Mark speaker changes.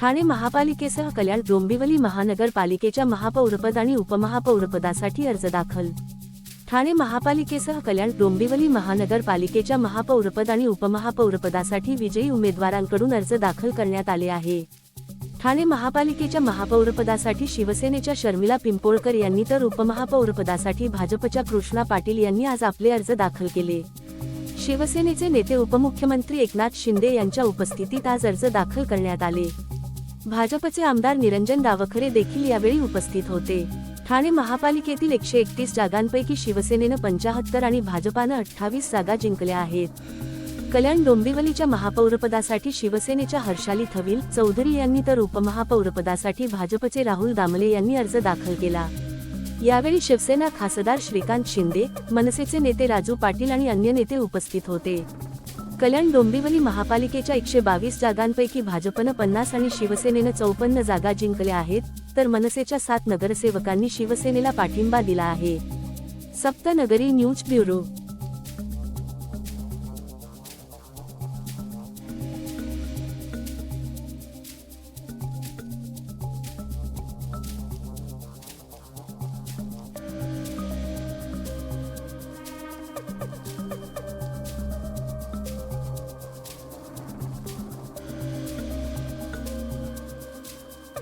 Speaker 1: ठाणे महापालिकेसह कल्याण डोंबिवली महानगरपालिकेच्या महापौरपद आणि उपमहापौरपदासाठी अर्ज दाखल. ठाणे महापालिकेसह कल्याण डोंबिवली महानगरपालिकेच्या महापौरपद आणि उपमहापौरपदासाठी विजयी उमेदवारांकडून अर्ज दाखल करण्यात आले आहे. ठाणे महापालिकेच्या महापौरपदासाठी शिवसेनेच्या शर्मिला पिंपोळकर यांनी तर उपमहापौरपदासाठी भाजपच्या कृष्णा पाटील यांनी आज आपले अर्ज दाखल केले. शिवसेनेचे नेते उपमुख्यमंत्री एकनाथ शिंदे यांच्या उपस्थितीत आज अर्ज दाखल करण्यात आले. भाजपचे आमदार निरंजन डावखरे देखील यावेळी उपस्थित होते. ठाणे महापालिकेतील एकशे एकतीस जागांपैकी शिवसेनेनं पंचाहत्तर आणि भाजपानं अठ्ठावीस जागा जिंकल्या आहेत. कल्याण डोंबिवलीच्या महापौरपदासाठी शिवसेनेच्या हर्षाली थविल चौधरी यांनी तर उपमहापौरपदासाठी भाजपचे राहुल दामले यांनी अर्ज दाखल केला. यावेळी शिवसेना खासदार श्रीकांत शिंदे मनसेचे नेते राजू पाटील आणि अन्य नेते उपस्थित होते. कल्याण डोंबिवली महापालिकेच्या एकशे बावीस जागांपैकी भाजपनं पन्नास आणि शिवसेनेनं चौपन्न जागा जिंकल्या आहेत तर मनसेच्या सात नगरसेवकांनी शिवसेनेला पाठिंबा दिला आहे. Saptanagari news bureau.